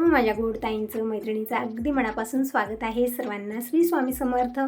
सर्व माझ्या गोडताईंचं मैत्रिणीचं अगदी मनापासून स्वागत आहे सर्वांना. श्री स्वामी समर्थ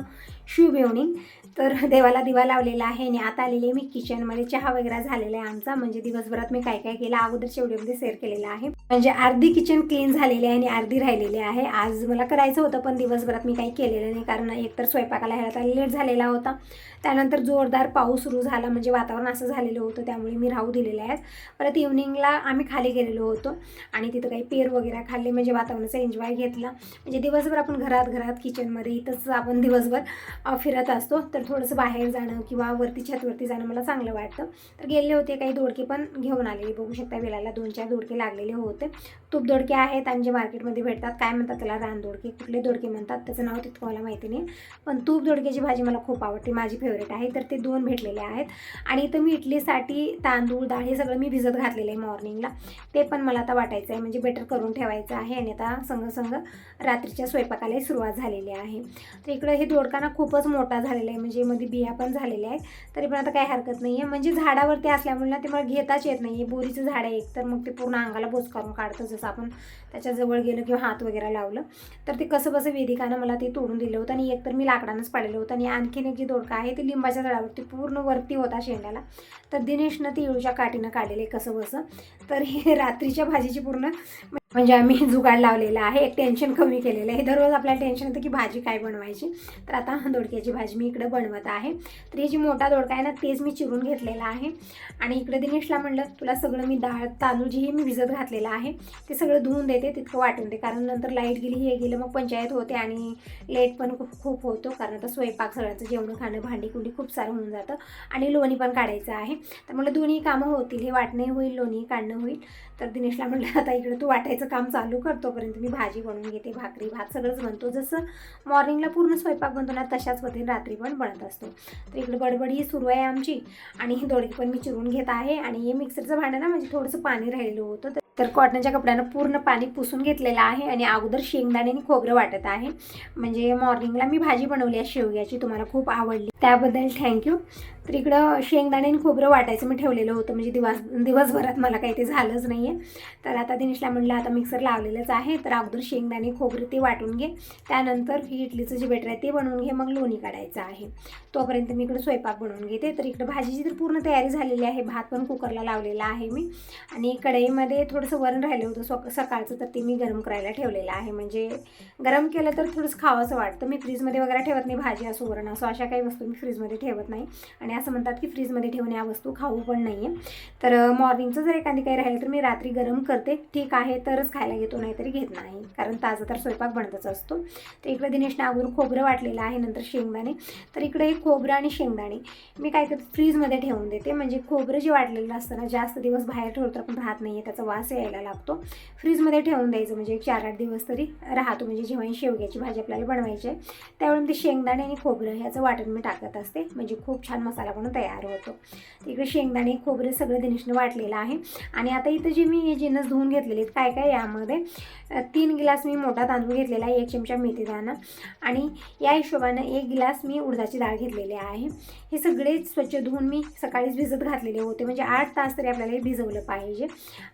शुभ इव्हनिंग तर देवाला दिवा लावलेला आहे आणि आता आलेले मी किचनमध्ये चहा वगैरे झालेला आहे आमचा. म्हणजे दिवसभरात मी काय काय केलं अगोदरच्या व्हिडिओमध्ये शेअर केलेला आहे. म्हणजे अर्धी किचन क्लीन झालेली आहे आणि अर्धी राहिलेली आहे. आज मला करायचं होतं पण दिवसभरात मी काही केलेलं नाही कारण एकतर स्वयंपाकाला ह्याला लेट झालेला होता. त्यानंतर जोरदार पाऊस सुरू झाला म्हणजे वातावरण असं झालेलं होतं त्यामुळे मी राहू दिलेलं आहे. परत इव्हनिंगला आम्ही खाली गेलेलो होतो आणि तिथं काही पेर वगैरे खाली खाल्ले म्हणजे वातावरणाचा एन्जॉय घेतला. म्हणजे दिवसभर आपण घरात घरात किचनमध्ये इथंच आपण दिवसभर फिरत असतो. तर थोडंसं बाहेर जाणं किंवा वरती छतवरती जाणं मला चांगलं वाटतं. तर गेले होते काही दोडके पण घेऊन आलेले. बघू शकता वेळाला दोन चार दोडके लागलेले होते. तूप दोडके आहेत आणि जे मार्केटमध्ये भेटतात काय म्हणतात त्याला रान दोडके कुठले दोडके म्हणतात त्याचं नाव तितकं मला माहिती नाही. पण तूप दोडक्याची भाजी मला खूप आवडते माझी फेवरेट आहे. तर ते दोन भेटलेले आहेत. आणि इथं मी इडलीसाठी तांदूळ डाळ हे सगळं मी भिजत घातलेलं आहे मॉर्निंगला ते पण मला आता वाटायचं आहे म्हणजे बेटर करून ठेवायचं आहे. आणि आता संग संग रात्रीच्या स्वयंपाकाला सुरुवात झालेली आहे. तर इकडं हे दोडकाना खूपच मोठा झालेला आहे म्हणजे मध्ये बिया पण झालेल्या आहेत. तरी पण आता काही हरकत नाही आहे म्हणजे झाडावरती असल्यामुळे ना ते मला घेताच येत नाही आहे बोरीचं झाड आहे एक तर मग ते पूर्ण अंगाला बोच करून काढतं जसं आपण त्याच्याजवळ गेलं किंवा हात वगैरे लावलं तर ते कसं बसं वेदिकानं मला ते तोडून दिलं होतं आणि एक तर मी लाकडानंच पाडलेलं होतं आणि आणखीन एक जी दोडका आहे ती लिंबाच्या झाडावरती पूर्ण वरती होता शेंड्याला. तर दिनेशनं ती येळूच्या काठीनं काढलेले कसं बसं. तर हे रात्रीच्या भाजीची पूर्ण म्हणजे आम्ही जुगाड लावलेला आहे. एक टेन्शन कमी केलेलं आहे. दररोज आपल्याला टेन्शन येतं की भाजी काय बनवायची. तर आता दोडक्याची भाजी मी इकडं बनवत आहे. तर हे जी मोठा दोडका आहे ना तेच मी चिरून घेतलेला आहे. आणि इकडे दिनेशला म्हणलं तुला सगळं मी डाळ तांदूळ जी हे मी भिजत घातलेलं आहे ते सगळं धुवून देते तितकं वाटून दे. कारण नंतर लाइट गेली हे गेलं मग पंचायत होते आणि लेट पण खूप खूप होतो. कारण आता स्वयंपाक सगळ्यांचं जेवण खाणं भांडी कुंडी खूप सारं होऊन जातं आणि लोणी पण काढायचं आहे. तर म्हणलं दोन्ही कामं होतील हे वाटणंही होईल लोणी काढणं होईल. तर दिनेशला म्हणलं आता इकडं तू वाटायचं काम चालू करतोपर्यंत मी भाजी बनवून घेते भाकरी भात सगळंच बनतो. जसं मॉर्निंगला पूर्ण स्वयंपाक बनतो ना तशाच पद्धतीने रात्री पण बनत असतो. तर इकडे बडबडी ही सुरू आहे आमची आणि ही दोडकी पण मी चिरून घेत आहे आणि हे मिक्सरचं भांडं ना म्हणजे थोडंसं पाणी राहिलेलं होतं तर- कॉटनच्या कपड्यानं पूर्ण पाणी पुसून घेतलेलं आहे आणि अगोदर शेंगदाणे आणि खोबरं वाटत आहे. म्हणजे मॉर्निंगला मी भाजी बनवली आहे शेवग्याची तुम्हाला खूप आवडली. त्याबद्दल थँक्यू तर इकडं शेंगदाणे आणि खोबरं वाटायचं मी ठेवलेलं होतं. म्हणजे दिवस दिवसभरात मला काही ते झालंच नाही आहे तर आता दिनेशला म्हणलं आता मिक्सर लावलेलंच आहे. तर अगोदर शेंगदाणे खोबरं ते वाटून घे. त्यानंतर ही इडलीचं जे बेटर आहे ते बनवून घे. मग लोणी काढायचं आहे. तोपर्यंत मी इकडं स्वयंपाक बनवून घेते. तर इकडं भाजीची तर पूर्ण तयारी झालेली आहे. भात पण कुकरला लावलेला आहे मी. आणि कढईमध्ये थोडंसं वरण राहिलं होतं स्व सकाळचं तर ते मी गरम करायला ठेवलेलं आहे. म्हणजे गरम केलं तर थोडंसं खावंसं वाटतं. मी फ्रीजमध्ये वगैरे ठेवत नाही भाजी असो वरण असो अशा काही वस्तू मी फ्रीजमध्ये ठेवत नाही. आणि असं म्हणतात की फ्रीजमध्ये ठेवून या वस्तू खाऊ पण नाही आहे तर मॉर्निंगचं जर एखादी काही राहिलं तर मी रात्री गरम करते. ठीक आहे तरच खायला घेतो नाहीतरी घेत नाही. कारण ताजा तर स्वयंपाक बनतच असतो. तर इकडे दिनेशने अगोदर खोबरं वाटलेलं आहे नंतर शेंगदाणे. तर इकडे हे खोबरं आणि शेंगदाणे. मी काय करते फ्रीजमध्ये ठेवून देते. म्हणजे खोबरं जे वाटलेलं असतं ना जास्त दिवस बाहेर ठेवलं तर पण राहत नाही आहे त्याचा वास यायला लागतो. फ्रीजमध्ये ठेवून द्यायचं म्हणजे एक चार आठ दिवस तरी राहतो. म्हणजे जेव्हा शेवग्याची भाजी आपल्याला बनवायची आहे. त्यावेळी ते शेंगदाणे आणि खोबरं ह्याचं वाटण मी टाकत असते. म्हणजे खूप छान मसाला म्हणून तयार होतो. इकडे शेंगदाणे खोबरं सगळं दिनेशनं वाटलेलं आहे. आणि आता इथं जे मी हे जिन्नस धुवून घेतलेले आहेत काय काय यामध्ये? तीन गिलास मी मोठा तांदूळ घेतलेला आहे एक चमचा मेथी दाणा. आणि या हिशोबानं एक गिलास मी उडदाची डाळ घेतलेली आहे. हे सगळे स्वच्छ धुवून मी सकाळीच भिजत घातलेले होते. म्हणजे आठ तास तरी आपल्याला हे भिजवलं पाहिजे.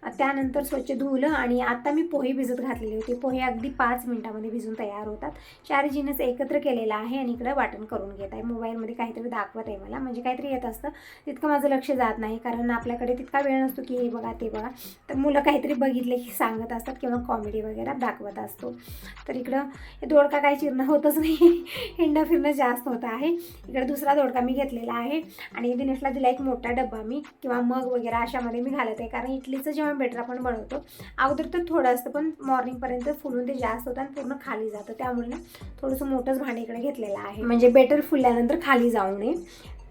त्यानंतर त्यानंतर स्वच्छ धुवलं आणि आता मी पोहे भिजत घातलेले होते. पोहे अगदी पाच मिनिटामध्ये भिजून तयार होतात. चार जिनस एकत्र केलेला आहे आणि इकडं वाटण करून घेत आहे. मोबाईलमध्ये काहीतरी दाखवत आहे मला. म्हणजे काहीतरी येत असतं. तितकं माझं लक्ष जात नाही कारण आपल्याकडे तितका वेळ नसतो की हे बघा ते बघा. तर मुलं काहीतरी बघितले की सांगत असतात किंवा कॉमेडी वगैरे दाखवत असतो. तर इकडं हे दोडका काही चिरणं होतच नाही. हिंडा फिरणं जास्त होत आहे. इकडे दुसरा दोडका मी घेतलेला आहे. आणि दिनेशला दिला एक मोठा डब्बा मी. किंवा मग वगैरे अशामध्ये मी घालत आहे. कारण इडलीचं जेव्हा बेटर आपण बनवतो. अगोदर तर थोडं असतं पण मॉर्निंगपर्यंत फुलून ते जास्त होतं आणि पूर्ण खाली जातं. त्यामुळे ना थोडंसं मोठंच भांडे इकडे घेतलेलं आहे. म्हणजे बेटर फुलल्यानंतर खाली जाऊ नये.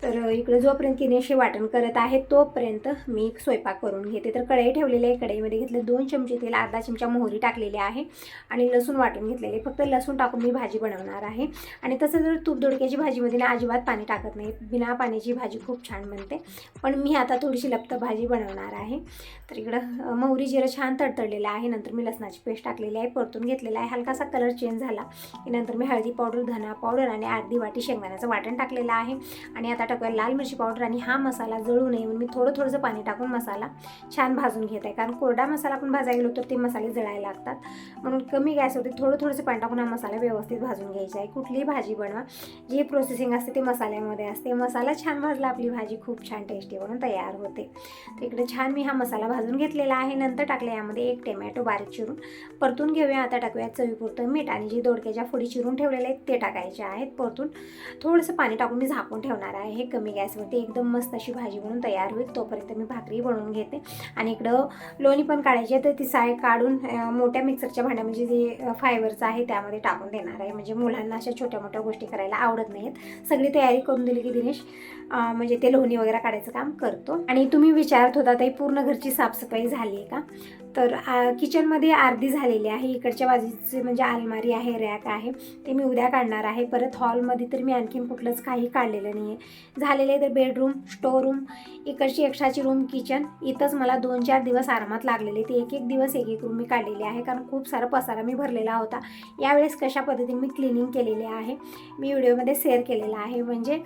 तर इकडे जोपर्यंत किनेशी वाटण करत आहे तोपर्यंत मी स्वयंपाक करून घेते. तर कढई ठेवलेली आहे. कढईमध्ये घेतलं दोन चमचे तेल अर्धा चमचा मोहरी टाकलेली आहे आणि लसूण वाटून घेतलेले फक्त लसूण टाकून मी भाजी बनवणार आहे. आणि तसं जर तूप दोडक्याची भाजीमध्ये ना अजिबात पाणी टाकत नाही. बिना पाण्याची भाजी खूप छान बनते. पण मी आता थोडीशी लपत भाजी बनवणार आहे. तर इकडं मोहरी जिरं छान तडतडलेलं आहे. नंतर मी लसणाची पेस्ट टाकलेली आहे. परतून घेतलेला आहे. हलकासा कलर चेंज झाला की नंतर मी हळदी पावडर धना पावडर आणि अर्धी वाटी शेंगदाण्याचं वाटण टाकलेलं आहे. आणि आता टाकूया लाल मिरची पावडर आणि हा मसाला जळू नये म्हणून मी थोडं थोडंसं पाणी टाकून मसाला छान भाजून घेत आहे. कारण कोरडा मसाला आपण भाजायला गेलो तर ते मसाले जळायला लागतात. म्हणून कमी गॅसवरती थोडं थोडंसं पाणी टाकून हा मसाला व्यवस्थित भाजून घ्यायचा आहे. कुठलीही भाजी बनवा. जी प्रोसेसिंग असते ते मसाल्यामध्ये असते. मसाला छान भाजला आपली भाजी खूप छान टेस्टी बनून तयार होते. तर इकडे छान मी हा मसाला भाजून घेतलेला आहे. नंतर टाकले यामध्ये एक टोमॅटो बारीक चिरून. परतून घेऊया. आता टाकूया चवीपुरतं मीठ आणि जी दोडक्याच्या फोडी चिरून ठेवलेले आहेत ते टाकायचे आहेत. परतून थोडंसं पाणी टाकून मी झाकून ठेवणार आहे. हे कमी गॅसवरती एकदम मस्त अशी भाजी म्हणून तयार होईल. तोपर्यंत मी भाकरी बनवून घेते. आणि इकडं लोणी पण काढायची आहे तर ती साय काढून मोठ्या मिक्सरच्या भांड्या म्हणजे जे फायबरचं आहे त्यामध्ये टाकून देणार आहे. म्हणजे मुलांना अशा छोट्या मोठ्या गोष्टी करायला आवडत नाहीत. सगळी तयारी करून दिली की दिनेश म्हणजे ते लोणी वगैरे काढायचं काम करतो. आणि तुम्ही विचारत होता ताई पूर्ण घरची साफसफाई झाली आहे का? तर आ, किचनमध्ये अर्धी झालेली आहे. इकडच्या बाजूचे म्हणजे अलमारी आहे रॅक आहे. ते मी उद्या काढणार आहे. परत हॉलमध्ये तर मी आणखीन कुठलंच काही काढलेलं नाही आहे. झालेले तर बेडरूम स्टोअर रूम इकडची एक्स्ट्राची रूम किचन. इथंच मला दोन चार दिवस आरामात लागलेले ते एक एक दिवस एक एक रूम मी काढलेली आहे. कारण खूप सारा पसारा मी भरलेला होता. यावेळेस कशा पद्धतीने मी क्लिनिंग केलेली आहे मी व्हिडिओमध्ये शेअर केलेला आहे. म्हणजे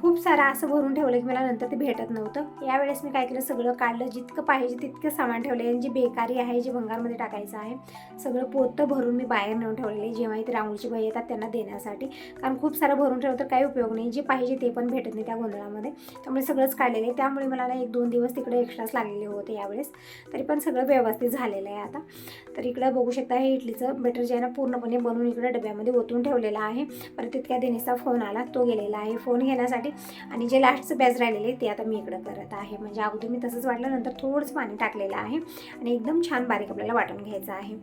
खूप सारं असं भरून ठेवलं की मला नंतर ते भेटत नव्हतं. यावेळेस मी काय केलं सगळं काढलं. जितकं पाहिजे तितकं सामान ठेवलं. यांची बेग बेकारी आहे जे भंगारमध्ये टाकायचं आहे. सगळं पोतं भरून मी बाहेर नेऊन ठेवलेले जेव्हा इथे रांगोळीची बाई येतात त्यांना देण्यासाठी. कारण खूप सारं भरून ठेवलं तर काही उपयोग नाही. जे पाहिजे ते पण भेटत नाही त्या गोंधळामध्ये. त्यामुळे सगळंच काढलेलं आहे. त्यामुळे मला ना एक दोन दिवस तिकडे एक्स्ट्राच लागलेले होते यावेळेस. तरी पण सगळं व्यवस्थित झालेलं आहे आता. तर इकडं बघू शकता हे इडलीचं बेटर जे आहे ना पूर्णपणे बनवून इकडं डब्यामध्ये ओतून ठेवलेलं आहे. परत तितक्या दिनेचा फोन आला. तो गेलेला आहे फोन घेण्यासाठी. आणि जे लास्टचं बॅच राहिलेले ते आता मी इकडं करत आहे. म्हणजे अगोदर मी तसंच वाटलं नंतर थोडंच पाणी टाकलेलं आहे. आणि एकदम छान बारीक आपल्याला वाटून घ्यायचं आहे.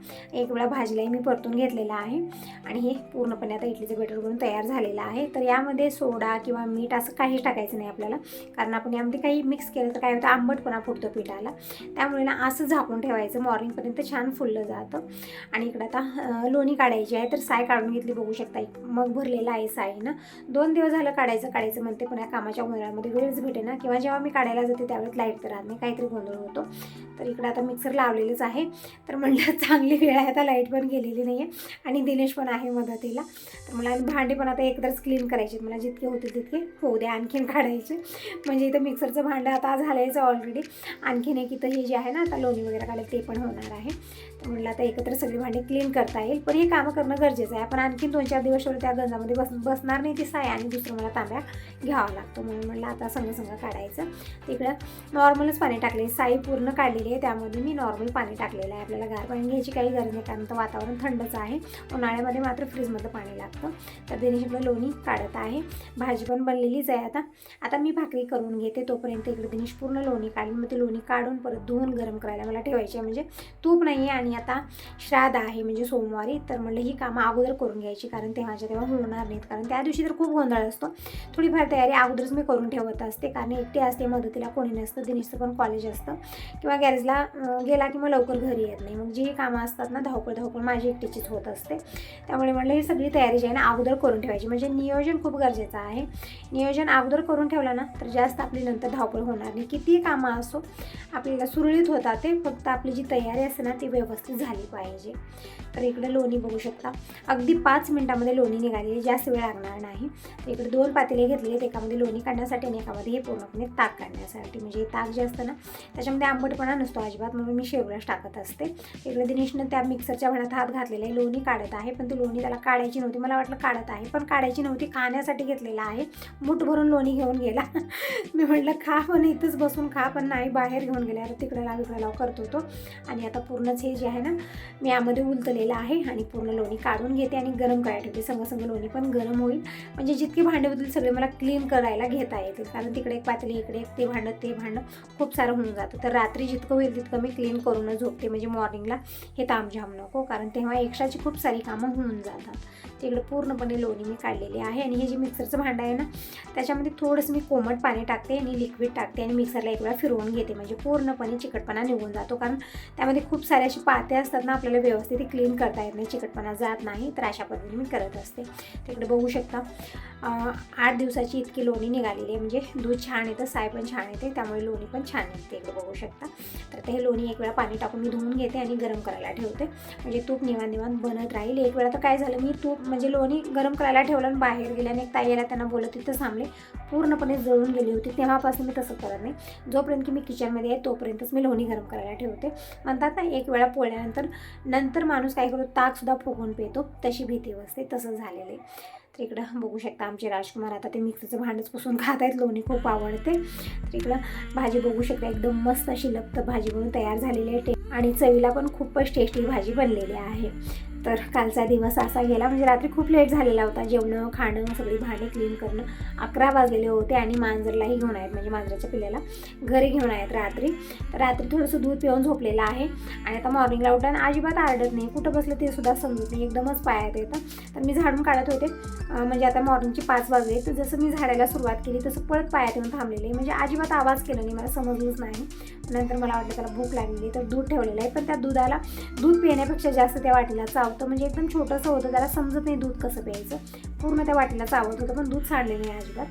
एक वेळा भाजीलाही मी परतून घेतलेला आहे. आणि हे पूर्णपणे आता इडलीचं बेटर बनून तयार झालेलं आहे. तर यामध्ये सोडा किंवा मीठ असं काहीच टाकायचं नाही आपल्याला. कारण आपण यामध्ये काही मिक्स केलं तर काय होतं? आंबटपणा फुटतो पिठाला. त्यामुळे ना असं झाकून ठेवायचं. मॉर्निंगपर्यंत छान फुललं जातं. आणि इकडं आता लोणी काढायची आहे. तर साय काढून घेतली बघू शकता. एक मग भरलेला आहे साय ना. दोन दिवस झालं काढायचं काढायचं म्हणते. पण या कामाच्या गोंधळामध्ये वेळच भेटे ना किंवा जेव्हा मी काढायला जाते त्यावेळेस लाइट तर राहत नाही. काहीतरी गोंधळ होतो. तर इकडं आता मिक्सर लावलेलंच आहे. तर म्हणलं चांगली वेळ आहे आता लाइट पण गेलेली नाही आहे आणि दिनेश पण आहे मदतीला. तर मला भांडे पण आता एकदाच क्लीन करायचे मला जितके होतील तितके होऊ द्या आणखीन काढायचे. म्हणजे इथं मिक्सरचं भांडं आता झालंयचं ऑलरेडी आणखीन एक इथं हे जे आहे ना आता लोणी वगैरे काढायला ते पण होणार आहे. म्हणलं आता एकत्र सगळी भांडी क्लीन करता येईल पण हे कामं करणं गरजेचं आहे. आपण आणखीन दोन चार दिवस त्या गंजामध्ये बस बसणार नाही ती साय आणि दुसरं मला तांब्या घ्यावा लागतो म्हणून म्हणलं आता संग संग काढायचं. तिकडं नॉर्मलच पाणी टाकले साई पूर्ण काढलेली आहे त्यामध्ये मी नॉर्मल पाणी टाकलेलं आहे. आपल्याला गार पाणी घ्यायची काही गरज नाही कारण तर वातावरण थंडच आहे. उन्हाळ्यामध्ये मात्र फ्रीजमधलं पाणी लागतं. तर दिनेश आपलं लोणी काढत आहे. भाजी पण बनलेलीच आहे आता. आता मी भाकरी करून घेते. तोपर्यंत इकडे दिनेश पूर्ण लोणी काढून मग ते लोणी काढून परत धुवून गरम करायला मला ठेवायची आहे. म्हणजे तूप नाही आहे आणि आता श्राद्ध आहे म्हणजे सोमवारी. तर म्हणलं ही कामं अगोदर करून घ्यायची कारण तेव्हाच्या तेव्हा होणार नाहीत. कारण त्या दिवशी तर खूप गोंधळ असतो. थोडीफार तयारी अगोदरच मी करून ठेवत असते कारण एकटी असते मदतीला कोणी नसतं दिनेशचं पण कॉलेज असतं. किंवा गॅरेजला गेला की मग लवकर घरी येत नाही. मग जी कामं असतात ना धावपळ धावपळ माझी एकटीचीच होत असते. त्यामुळे म्हणलं ही सगळी तयारी जी आहे ना अगोदर करून ठेवायची. म्हणजे नियोजन खूप गरजेचं आहे. नियोजन अगोदर करून ठेवलं ना तर जास्त आपली नंतर धावपळ होणार नाही. कितीही कामं असो आपल्याला सुरळीत होतात ते फक्त आपली जी तयारी असते ना ती व्यवस्थित झाली पाहिजे. तर इकडे लोणी बघू शकता. अगदी पाच मिनटामध्ये लोणी निघाली आहे. जास्त वेळ लागणार नाही. तर इकडे दोन पातेले घेतलेले एकामध्ये लोणी काढण्यासाठी आणि एकामध्ये हे पूर्णपणे ताक काढण्यासाठी. म्हणजे हे ताक जे असतं ना त्याच्यामध्ये आंबटपणा नसतो अजिबात. म्हणून मी शेवळाच टाकत असते. इकडे दिनेशनं त्या मिक्सरच्या भांड्यात हात घातलेला आहे. लोणी काढत आहे. पण ती लोणी त्याला काढायची नव्हती. मला वाटलं काढत आहे. पण काढायची नव्हती. खाण्यासाठी घेतलेला आहे. मूठ भरून लोणी घेऊन गेला. मी म्हटलं खा पण. इथंच बसून खा पण. नाही बाहेर घेऊन गेल्या तिकडे लाव इकडे लाव करतो होतो आणि आता पूर्णच हे जे आहे ना मी यामध्ये उलतलेलं आहे आणि पूर्ण लोणी काढून घेते आणि गरम करायला ठेवते. संग संग लोणी पण गरम होईल. म्हणजे जितके भांडे होतील सगळे मला क्लीन करायला घेता येतील. कारण तिकडे एक पातळी इकडे एक ते भांडं ते भांडं खूप सारं होऊन जातं. तर रात्री जितकं होईल तितकं मी क्लीन करूनच झोपते. म्हणजे मॉर्निंगला हे तामझाम नको. कारण तेव्हा एक्स्ट्राची खूप सारी कामं होऊन जातात. तिकडे पूर्णपणे लोणी मी काढलेली आहे आणि हे जे मिक्सरचं भांडं आहे ना त्याच्यामध्ये थोडंसं मी कोमट पाणी टाकते आणि लिक्विड टाकते आणि मिक्सरला एक वेळा फिरवून घेते. म्हणजे पूर्णपणे चिकटपणा निघून जातो कारण त्यामध्ये खूप सारे असे पाते असतात ना आपल्याला व्यवस्थित क्लीन करता येत नाही चिकटपणा जात नाही तर अशा पद्धतीने मी करत असते. तिकडे बघू शकता. आठ दिवसाची इतकी लोणी निघालेली आहे. म्हणजे दूध छान येतं साय पण छान येते त्यामुळे लोणी पण छान येते इकडे बघू शकता. तर ते हे लोणी एक वेळा पाणी टाकून मी धुवून घेते आणि गरम करायला ठेवते. म्हणजे तूप निवांत निवांत बनत राहील. एक वेळा तर काय झालं मी तूप म्हणजे लोणी गरम करायला ठेवलं आणि बाहेर गेले आणि एक ताईला त्यांना बोलत तिथं थांबले. पूर्णपणे जळून गेली होती. तेव्हापासून मी तसं करत नाही. जोपर्यंत की मी किचनमध्ये आहे तोपर्यंतच मी लोणी गरम करायला ठेवते. म्हणतात ना एक वेळा पोळल्यानंतर नंतर माणूस काय करतो ताकसुद्धा फुगून पितो. तशी भीती बसते. तसं झालेलं आहे. तर इकडं बघू शकता आमचे राजकुमार आता ते मिक्सरचं भांडंच पुसून खात आहेत. लोणी खूप आवडते. तर इकडं भाजी बघू शकता एकदम मस्त अशी लपत भाजी बनून तयार झालेली आहे. आणि चवीला पण खूपच टेस्टी भाजी बनलेली आहे. तर कालचा दिवस असा गेला. म्हणजे रात्री खूप लेट झालेला होता. जेवणं खाणं सगळी भांडी क्लीन करणं. अकरा वाजलेले होते आणि मांजरलाही घेऊन आहेत. म्हणजे मांजराच्या पिल्ल्याला घरी घेऊन आहेत रात्री. तर रात्री थोडंसं दूध पिऊन झोपलेलं आहे. आणि आता मॉर्निंगला उठून अजिबात आरडत नाही. कुठं बसलं ते सुद्धा समजत नाही. एकदमच पायात येतं तर मी झाडून काढत होते. म्हणजे आता मॉर्निंगचे पाच वाजले. तर जसं मी झाडायला सुरुवात केली तसं पळत पायात येऊन थांबलेले म्हणजे अजिबात आवाज केला नाही. मला समजलंच नाही. नंतर मला वाटलं त्याला भूक लागलेली तर दूध ठेवलेलं आहे. पण त्या दुधाला दूध पिण्यापेक्षा जास्त त्या वाटीला चावतं म्हणजे एकदम छोटंसं होतं. त्याला समजत नाही दूध कसं प्यायचं. पूर्ण त्या वाटीला चावत होतं पण दूध साडले नाही अजिबात.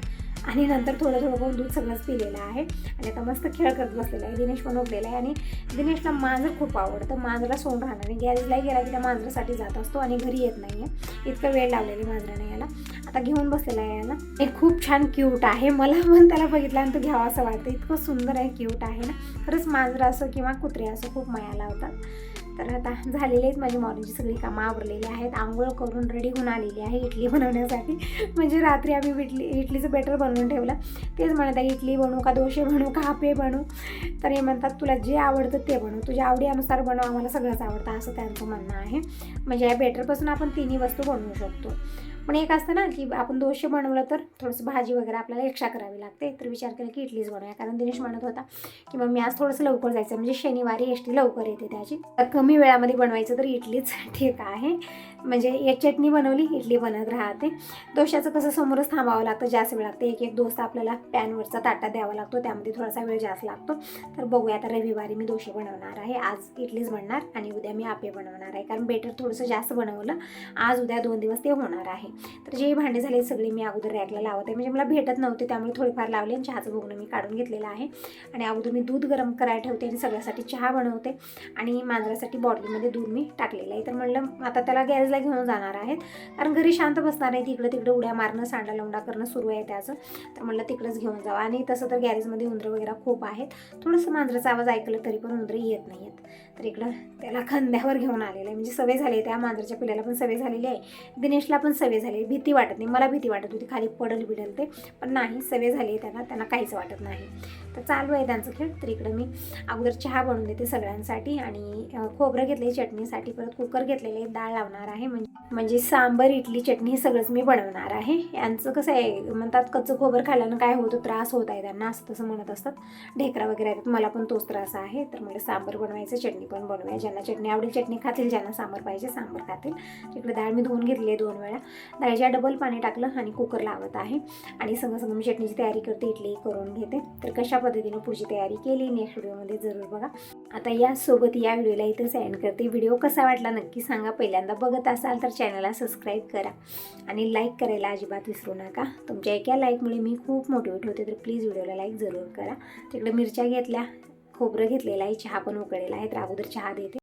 आणि नंतर थोडं थोडं करून दूध सगळंच पिलेलं आहे. आणि आता मस्त खेळ करत बसलेला आहे. दिनेश पण उठलेला आहे. आणि दिनेशला मांजर खूप आवडतं. मांजराला सोंड राहणार आणि गॅरेजला गेला की त्या मांजरासाठी जात असतो आणि घरी येत नाही आहे इतकं वेळ लावलेली मांजराने याला. आता घेऊन बसलेला आहे याला. हे खूप छान क्यूट आहे. मला पण त्याला बघितल्यानंतर घ्यावं असं वाटतं. इतकं सुंदर आहे क्यूट आहे ना. खरंच मांजरं असो किंवा कुत्रे असो खूप माया लावतात. तर आता झालेले आहेत माझी मॉर्निंगची सगळी कामं आवरलेली आहेत. आंघोळ करून रेडी होऊन आलेली आहे इडली बनवण्यासाठी. म्हणजे रात्री आम्ही इडली इडलीचं बेटर बनवून ठेवलं. तेच म्हणत आहे इडली बनवू का दोशे बनवू का हापे बनवू? तर हे म्हणतात तुला जे आवडतं ते बनवू. तुझ्या आवडीनुसार बनव. आम्हाला सगळंच आवडतं. असं त्यांचं म्हणणं आहे. म्हणजे या बेटरपासून आपण तिन्ही वस्तू बनवू शकतो. पण एक असतं ना की आपण दोषे बनवलं तर थोडंसं भाजी वगैरे आपल्याला एक्स्ट्रा करावी लागते. तर विचार केला की इडलीच बनवूया. कारण दिनेश म्हणत होता की मग मी आज थोडंसं लवकर जायचं म्हणजे शनिवारी एस लवकर येते त्याची. तर कमी वेळामध्ये बनवायचं तर इडलीच ठीक आहे. म्हणजे एक चटणी बनवली इडली बनत राहते. दोशाचं कसं समोरच थांबावं लागतं जास्त वेळ लागते. एक एक दोस्त आपल्याला पॅनवरचा ताटा द्यावा लागतो त्यामध्ये थोडासा वेळ जास्त लागतो. तर बघूया आता रविवारी मी दोशे बनवणार आहे. आज इडलीच बनणार आणि उद्या मी आपे बनवणार आहे. कारण बेटर थोडंसं जास्त बनवलं आज उद्या दोन दिवस ते होणार आहे. तर जे भांडे झाले सगळे मी अगोदर रॅकला लावत. आहे म्हणजे मला भेटत नव्हते त्यामुळे थोडेफार लावले आणि चहाचं बघणं मी काढून घेतलेलं आहे. आणि अगोदर मी दूध गरम करायला ठेवते आणि सगळ्यासाठी चहा बनवते. आणि मांजरासाठी बॉटलीमध्ये दूध मी टाकलेलं आहे. तर म्हणलं आता त्याला गॅस गॅरेजला घेऊन जाणार आहेत. कारण घरी शांत बसणार आहे. तिकडं तिकडं उड्या मारणं सांडा लवंडा करणं सुरू आहे त्याचं. तर म्हणलं तिकडंच घेऊन जावं. आणि तसं तर गॅरेजमध्ये उंदरं वगैरे खूप आहेत. थोडंसं मांजराचा आवाज ऐकलं तरी पण उंदरं येत नाही आहेत तर इकडं त्याला खांद्यावर घेऊन आलेलं आहे. म्हणजे सवय झाली आहे. त्या मांजरच्या पिल्याला पण सवय झालेली आहे. दिनेशला पण सवय झाली आहे. भीती वाटत नाही. मला भीती वाटत होती. खाली पडल बिडल ते. पण नाही सवय झाली आहे त्यांना. त्यांना काहीच वाटत नाही. तर चालू आहे त्यांचं खेळ. तर इकडं मी अगोदर चहा बनवून देते सगळ्यांसाठी. आणि खोबरं घेतले चटणीसाठी. परत कुकर घेतलेले डाळ लावणार आहे. म्हणजे म्हणजे सांबर इडली चटणी हे सगळंच मी बनवणार आहे. यांचं कसं आहे म्हणतात कच्चं खोबर खाल्ल्यानं काय होतं? त्रास होत आहे त्यांना. असं तसं म्हणत असतात. ढेकरा वगैरे आहेत. मला पण तोच त्रास आहे. तर मला सांबर बनवायचं चटणी पण बनवूया. ज्यांना चटणी आवडेल चटणी खातील. ज्यांना सांबर पाहिजे सांबर खातील. तिकडे डाळ मी धुवून घेतली आहे दोन वेळा. डाळीच्या डबल पाणी टाकलं आणि कुकर लावत आहे. आणि संग संग मी चटणीची तयारी करते इडली करून घेते. तर कशा पद्धतीनं पुढची तयारी केली नेक्स्ट व्हिडिओमध्ये जरूर बघा. आता यासोबत या व्हिडिओला इथं सेंड करते. व्हिडिओ कसा वाटला नक्की सांगा. पहिल्यांदा बघत असाल तर चॅनलला सबस्क्राईब करा. आणि लाईक करायला अजिबात विसरू नका. तुमच्या एका लाईकमुळे मी खूप मोटिवेट होते. तर प्लीज व्हिडिओला लाईक जरूर करा. तिकडे मिरच्या घेतल्या. खोबरं घेतलेलं आहे चहा पण उकळलेला आहे तर अगोदर चहा देते.